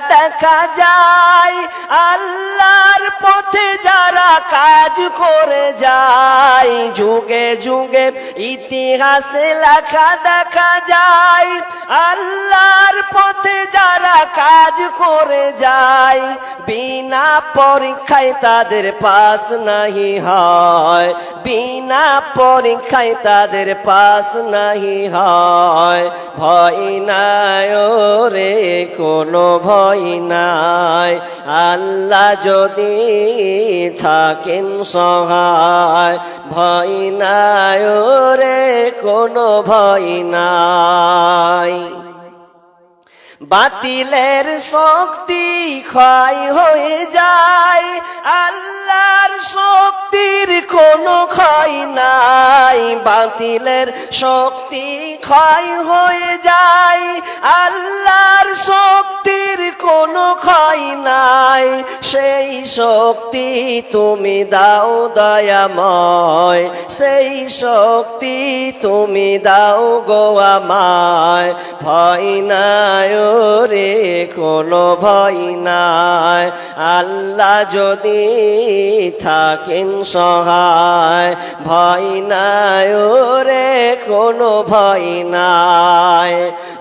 trata দেখা যায়, আল্লাহর পথে যারা কাজ করে যায়, যুগে যুগে ইতিহাসে লেখা দেখা যায়, আল্লাহর পথে যারা কাজ করে যায়, বিনা পরীক্ষায় তাদের পাস নাহি হয়, বিনা পরীক্ষায় তাদের পাস নাহি হয়, ভয় নাই রে কোনো ভয় নাই। আল্লাহ যদি থাকেন সহায় ভয় নাই রে কোনো ভয় নাই। বাতিলের শক্তি ক্ষয় হয়ে যায়। আল্লাহর শক্তির কোনো ক্ষয় নাই। বাতিলের শক্তি ক্ষয় হয়ে যায়। আল্লাহর শক্তির কোনো ক্ষয় নাই। সেই শক্তি তুমি দাও দয়াময়। সেই শক্তি তুমি দাও গো আমায়। ভয় নাই রে, কোনো ভয় নাই। আল্লাহ যদি থাকেন সহায়, ভয় নাই রে কোনো ভয় নাই।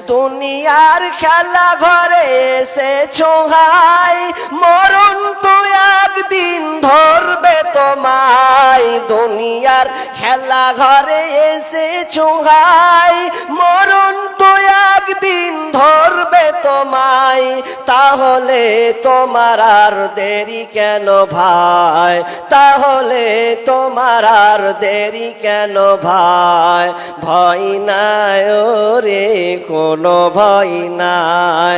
দুনিয়ার খেলা ঘরে এসে ছোহায় মরণ তো একদিন ধরবে তোমায় দুনিয়ার খেলা ঘরে এসে ছোহাই মরণ তো একদিন ধরবে তোমায়, তাহলে তোমার আর দেরি কেন ভাই? তাহলে তোমার আর দেরি কেন ভাই? ভয় নাই রে কোনো ভয় নাই।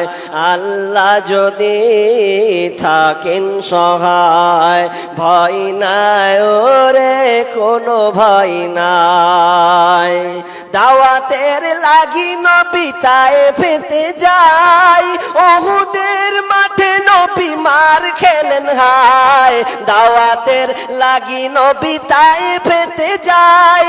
আল্লাহ যদি থাকেন সহায় ভয় নাই রে কোনো ভয় নাই। দাওয়াতের লাগি নবিতায় ফেতে যাই ওহুদের মাঠে নবী মার খেলেন হায়। দাওয়াতের লাগি নবিতায় ফেতে যাই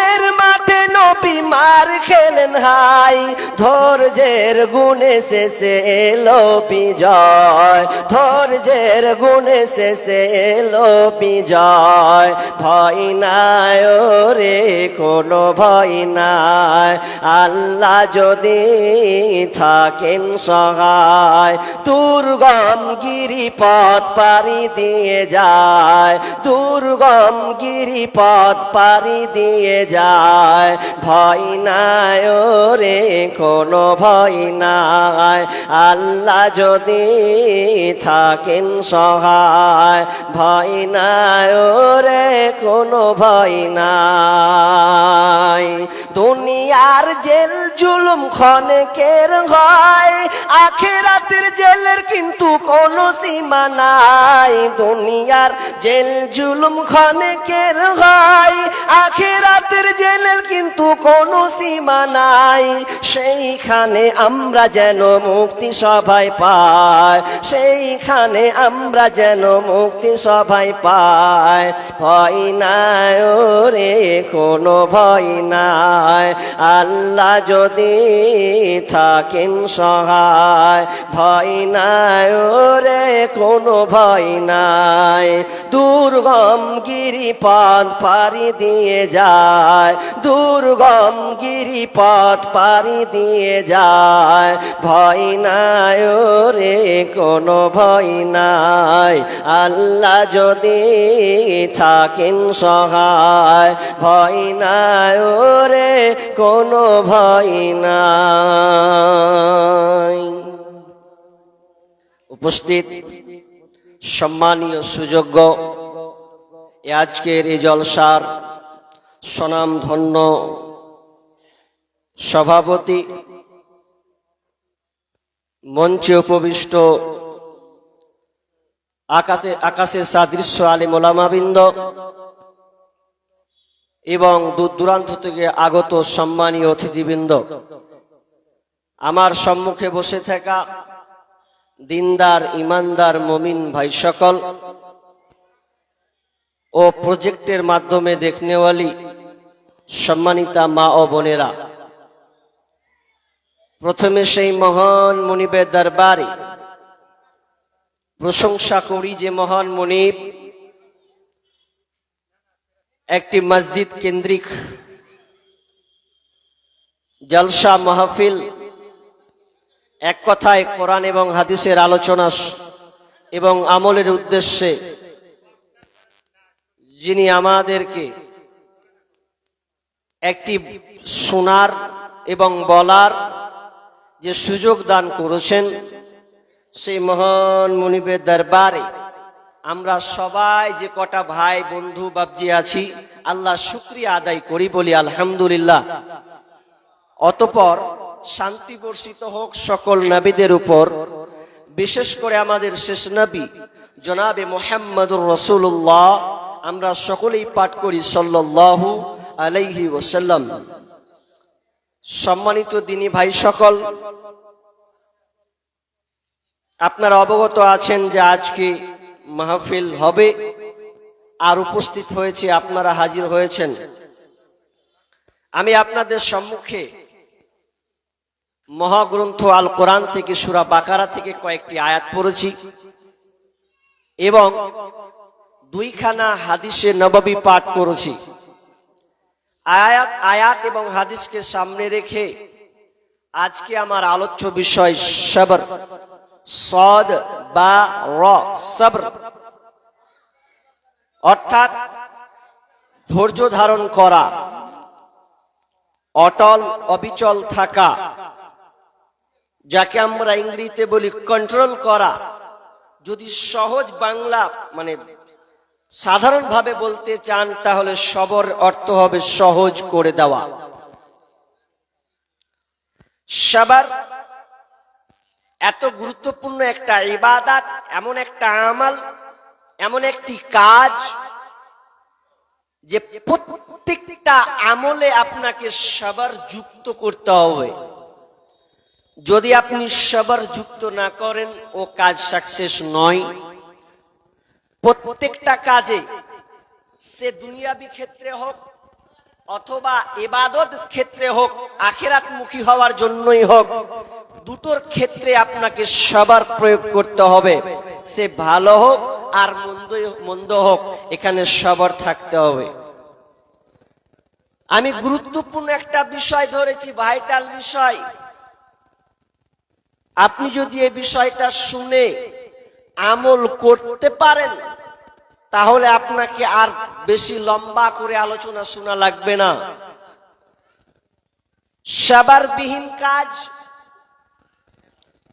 ওহুদের মাঠে নবী মার খেলেন হাই। ধৈর্যের গুণে শেষে এলো বিজয়। ধৈর্যের গুণে শেষে এলো বিজয়। ভয় নাই রে কোনো ভয় নাই। আল্লাহ যদি থাকেন সহায়। দুর্গম গিরিপথ পারি দিয়ে যায়। দুর্গম গিরিপথ পারি দিয়ে যায়, ভয় নাই রে কোনো ভয় নাই। আল্লাহ যদি থাকেন সহায়, ভয় নাই রে কোনো ভয় নাই। দুনিয়ার জেল জুলুম খনেকের হয় আখেরাতের জেলের কিন্তু কোনো সীমা নাই। দুনিয়ার জেল জুলুম খনেকের হয় আখেরাতের জেলের কিন্তু কোনো সীমা নাই। সেইখানে আমরা যেন মুক্তি সবাই পাই। সেইখানে আমরা যেন মুক্তি সবাই পাই। ভয় নাই রে কোনো ভয় নাই। আল্লাহ যদি থাকেন সহায়। ভয় নাই রে কোনো ভয় নাই। দুর্গম গিরিপথ পাড়ি দিয়ে যায়। দুর্গম গিরিপথ পাড়ি দিয়ে যায়। ভয় নাই রে কোনো ভয় নাই। আল্লাহ যদি থাকেন সহায়, ভয় নাই রে কোনো ভয় নাই। উপস্থিত সম্মানীয় সুযোগ্য আজকের এই জলসার সনাম ধন্য সভাপতি মঞ্চে উপবিষ্ট আকাশে আকাশের সাদৃশ্য আলী মোলামাবিন্দ এবং দূর দূরান্ত থেকে আগত সম্মানীয় অতিথিবৃন্দ। আমার সম্মুখে বসে থাকা দিনদার, ইমানদার, মমিন ভাই সকল ও প্রজেক্টের মাধ্যমে দেখনেওয়ালি সম্মানিতা মা ও বোনেরা। প্রথমে সেই মহান মনিবের দরবারে প্রশংসা করি যে মহান মনিব একটি মসজিদ কেন্দ্রিক জলসা মাহফিল এক কথায় কোরআন এবং হাদিসের আলোচনা এবং আমলের উদ্দেশ্যে যিনি আমাদেরকে একটি শোনার এবং বলার যে সুযোগ দান করেছেন, সেই মহান মনিবের দরবারে আমরা সবাই যে কটা ভাই, বন্ধু বাবজি আছি, আল্লাহ শুক্রিয়া আদায় করি বলি, আলহামদুলিল্লাহ। অতপর শান্তি বর্ষিত হোক সকল নবীদের উপর, বিশেষ করে আমাদের শেষ নবী, জনাবে মোহাম্মদুর রসুল্লাহ আমরা সকলেই পাঠ করি সাল্লাল্লাহু আলাইহি ওসাল্লাম সম্মানিত দিনী ভাই সকল, আপনারা অবগত আছেন যে আজকে মাহফিল হবে আর উপস্থিত হয়েছে আপনারা হাজির হয়েছেন। আমি আপনাদের সম্মুখে মহাগ্রন্থ আল কোরআন থেকে সুরা বাকারা থেকে কয়েকটি আয়াত পড়েছি এবং দুইখানা হাদিসে নববী পাঠ করেছি। আয়াত আয়াত এবং হাদিসকে সামনে রেখে আজকে আমার আলোচ্য বিষয় সবর। সদ, বা, র, সবর। অর্থাৎ ধৈর্য ধারণ করা, অটল, অবিচল থাকা, যাকে আমরা ইংরেজিতে বলি কন্ট্রোল করা। যদি সহজ বাংলা মানে সাধারণভাবে বলতে চান, তাহলে সবর অর্থ হবে সহজ করে দেওয়া। সবার এত গুরুত্বপূর্ণ একটা ইবাদাত, এমন একটা আমাল, এমন একটি কাজ যে প্রত্যেকটা আমলে আপনাকে সবার যুক্ত করতে হবে। যদি আপনি সবার যুক্ত না করেন, ও কাজ সাকসেস নয়। প্রত্যেকটা কাজে, সে দুনিয়াবি ক্ষেত্রে হোক অথবা এবাদত ক্ষেত্রে হোক আখেরাত মুখী হওয়ার জন্যই হোক, দুটোর ক্ষেত্রে আপনাকে সবার প্রয়োগ করতে হবে। সে ভালো হোক আর মন্দ মন্দ হোক, এখানে সবার থাকতে হবে। আমি গুরুত্বপূর্ণ একটা বিষয় ধরেছি ভাইটাল বিষয়। আপনি যদি এই বিষয়টা শুনে আমল করতে পারেন, তাহলে আপনাকে আর বেশি লম্বা করে আলোচনা শোনা লাগবে না। সাবার বিহীন কাজ,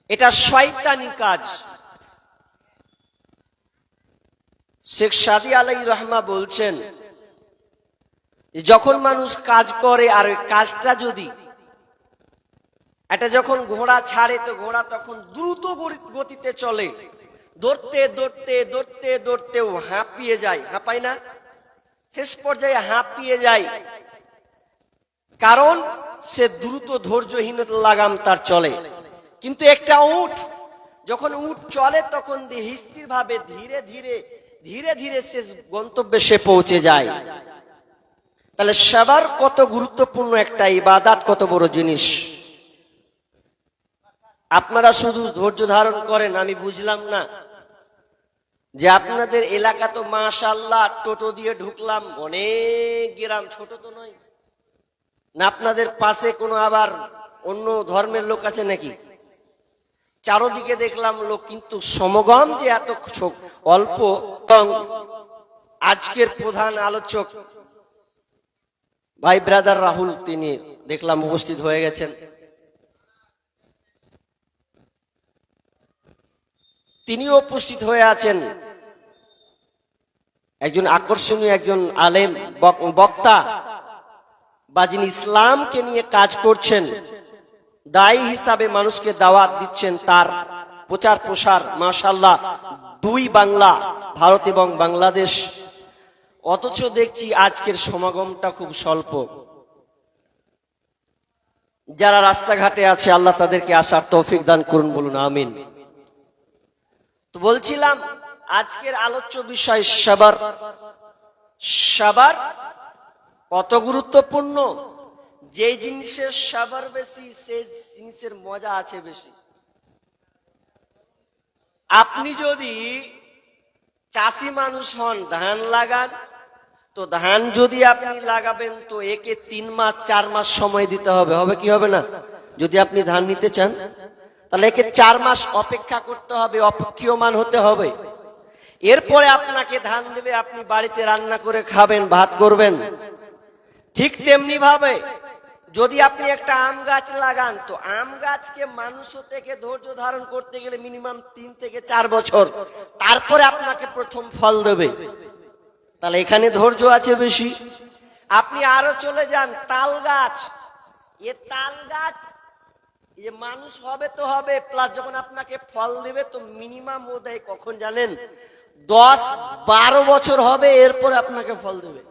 এটা শয়তানি কাজ। শেখ সাদি আলাই রহমা বলছেন যখন মানুষ কাজ করে আর ওই কাজটা যদি, এটা যখন ঘোড়া ছাড়ে তো ঘোড়া তখন দ্রুত গতি- গতিতে চলে। দৌড়তে দৌড়তে দৌড়তে দৌড়তেও হাঁপিয়ে যায়। হাঁপায় না? শেষ পর্যায়ে হাঁপিয়ে যায়। কারণ সে দ্রুত ধৈর্যহীনতা লাগাম তার চলে। কিন্তু একটা উঠ, যখন উঠ চলে, তখন স্থির ভাবে ধীরে ধীরে ধীরে ধীরে সে গন্তব্যে সে পৌঁছে যায়। তাহলে সবার কত গুরুত্বপূর্ণ একটা ইবাদাত, কত বড় জিনিস। আপনারা শুধু ধৈর্য ধারণ করেন, আমি বুঝলাম না। যে আপনাদের এলাকা তো মাশাল্লাহ টোটো দিয়ে ঢুকলাম, অনেক গ্রাম, ছোট তো নয়। না আপনাদের পাশে কোনো আবার অন্য ধর্মের লোক আছে নাকি? চারোদিকে দেখলাম লোক, কিন্তু সমগম যে এত অল্প এবং আজকের প্রধান আলোচক, ভাই ব্রাদার রাহুল, তিনি দেখলাম উপস্থিত হয়ে গেছেন। তিনিও উপস্থিত হয়ে আছেন। একজন আকর্ষণীয় একজন আলেম, বক- বক্তা বা যিনি ইসলামকে নিয়ে কাজ করছেন, দায়ী হিসাবে মানুষকে দাওয়াত দিচ্ছেন তার প্রচার প্রসার মাশাল্লাহ দুই বাংলা, ভারত এবং বাংলাদেশ। অথচ দেখছি আজকের সমাগমটা খুব স্বল্প। যারা রাস্তাঘাটে আছে, আল্লাহ তাদেরকে আসার তৌফিক দান করুন, বলুন, আমিন। তো বলছিলাম, আজকের আলোচ্য বিষয় সবার। সবার কত গুরুত্বপূর্ণ? যে জিনিসের সাবার বেশি, সেই জিনিসের মজা আছে বেশি। আপনি যদি চাষি মানুষ হন, ধান লাগান, তো ধান যদি আপনি লাগাবেন, তো একে তিন মাস, চার মাস সময় দিতে হবে। হবে কি হবে না? যদি আপনি ধান নিতে চান। তাহলে একে চার মাস অপেক্ষা করতে হবে, অপেক্ষীয়মান হতে হবে। এরপরে আপনাকে ধান দেবে, আপনি বাড়িতে রান্না করে খাবেন, ভাত করবেন। ঠিক তেমনি ভাবে যদি আপনি একটা আম গাছ লাগান, তো আম গাছকে মানুষ থেকে ধৈর্য ধারণ করতে গেলে মিনিমাম তিন থেকে চার বছর। তারপরে আপনাকে প্রথম ফল দেবে। তাহলে এখানে ধৈর্য আছে বেশি। আপনি আরও চলে যান, তাল গাছ। এ তাল গাছ যে মানুষ হবে তো হবে প্লাস যখন আপনাকে ফল দেবে তো মিনিমাম ও দেয়, কখন জানেন? দশ বারো বছর হবে, এরপর আপনাকে ফল দেবে।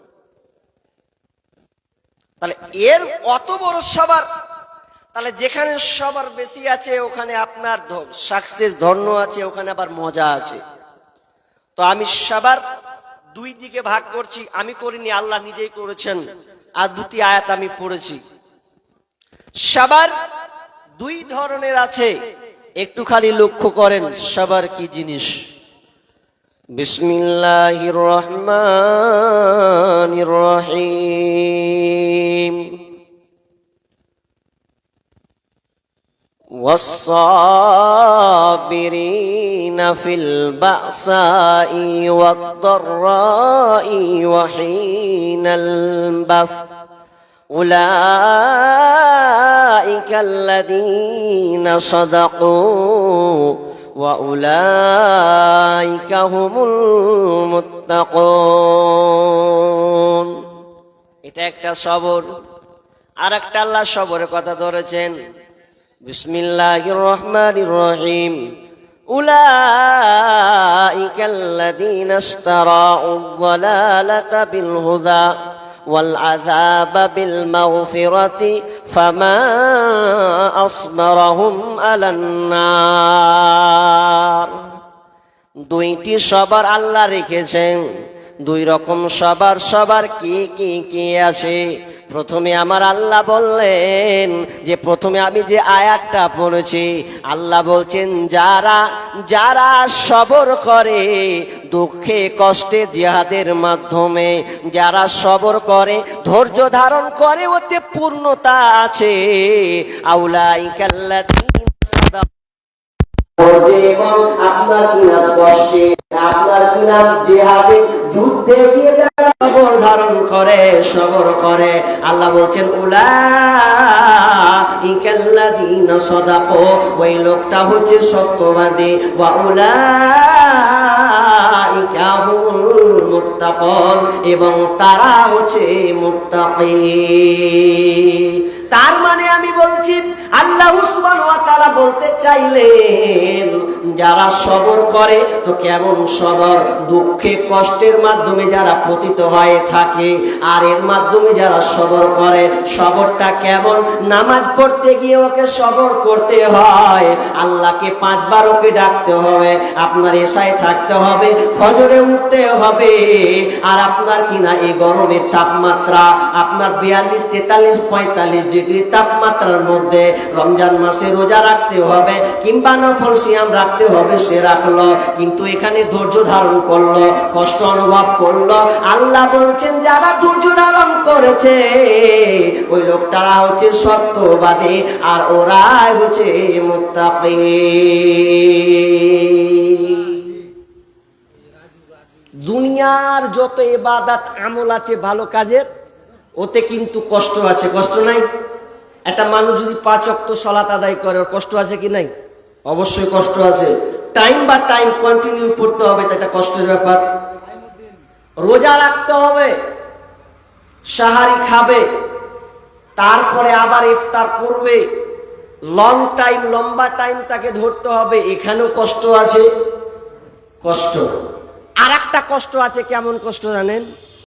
তাহলে এর অত বড় সবার, তাহলে যেখানে সবার বেশি আছে, ওখানে আপনার সাকসেস ধর্ম আছে, ওখানে আবার মজা আছে। তো আমি সবার দুই দিকে ভাগ করছি, আমি করিনি, আল্লাহ নিজেই করেছেন, আর দুটি আয়াত আমি পড়েছি। সবার দুই ধরনের আছে একটু খালি লক্ষ্য করেন সবার কি জিনিস বিসমিল্লাহির রহমানির রহিম والصابرين في البأساء والضراء وحين البث أولئك الذين صدقوا وأولئك هم المتقون এটা একটা সবর আর একটা আল্লাহ সবরের কথা ধরেছেন বিসমিল্লাহির রহমানির রহিম أولئك الذين اشتروا الضلالة بالهدى والعذاب بالمغفرة فما أصبرهم على النار দুইটি সবার আল্লাহ রেখেছেন দুই রকম সবার সবার কি কি কি আছে? প্রথমে আমার আল্লাহ বললেন যে, প্রথমে আমি যে আয়াতটা পড়েছি, আল্লাহ বলছেন, যারা যারা সবর করে দুঃখে, কষ্টে জিহাদের মাধ্যমে, যারা সবর করে, ধৈর্য ধারণ করে, ওতে পূর্ণতা আছে। আউলাইকাল্লাযীনা সাদাকু আপনার কি নাম কষ্টে, আপনার কি নাম জেহাদে যুদ্ধে এগিয়ে যারা ধারণ করে, সবর করে। আল্লাহ বলছেন, উলা ওই লোকটা হচ্ছে সত্যবাদী। উলা এবং তারা হচ্ছে তার মানে আমি বলছি, আল্লাহ উসমান তাআলা বলতে চাইলেন, যারা সবর করে, তো কেমন সবর? দুঃখে, কষ্টের মাধ্যমে যারা পতিত হয়ে থাকে। আর এর মাধ্যমে যারা সবর করে, সবরটা কেমন? নামাজ পড়তে গিয়ে ওকে সবর করতে হয়। আল্লাহকে পাঁচবার ওকে ডাকতে হবে, আপনার এসায় থাকতে হবে, ফজরে উঠতে হবে। আর আপনার কিনা এই গরমের তাপমাত্রা, আপনার বিয়াল্লিশ, তেতাল্লিশ, পঁয়তাল্লিশ ডিগ্রি তাপমাত্রার মধ্যে রমজান মাসে রোজা রাখতে হবে, কিংবা নফল সিয়াম রাখতে হবে, সে রাখল। কিন্তু এখানে ধৈর্য ধারণ করল, কষ্ট অনুভব করল। আল্লাহ বলছেন যারা ধৈর্য ধারণ করেছে। ওই লোকটারা হচ্ছে সত্যবাদী আর ওরাই হচ্ছে মুত্তাকি। দুনিয়ার যত এবাদাত আমল আছে ভালো কাজের, ওতে কিন্তু কষ্ট আছে। কষ্ট নাই? একটা মানুষ যদি পাঁচ অক্ত সলাত আদায় করে, ওর কষ্ট আছে কি নাই? অবশ্যই কষ্ট আছে। টাইম বা টাইম কন্টিনিউ করতে হবে, তো এটা কষ্টের ব্যাপার। রোজা রাখতে হবে, সাহারি খাবে, তারপরে আবার ইফতার করবে লং টাইম লম্বা টাইম তাকে ধরতে হবে, এখানেও কষ্ট আছে, কষ্ট আর কষ্ট আছে, কেমন কষ্ট জানেন?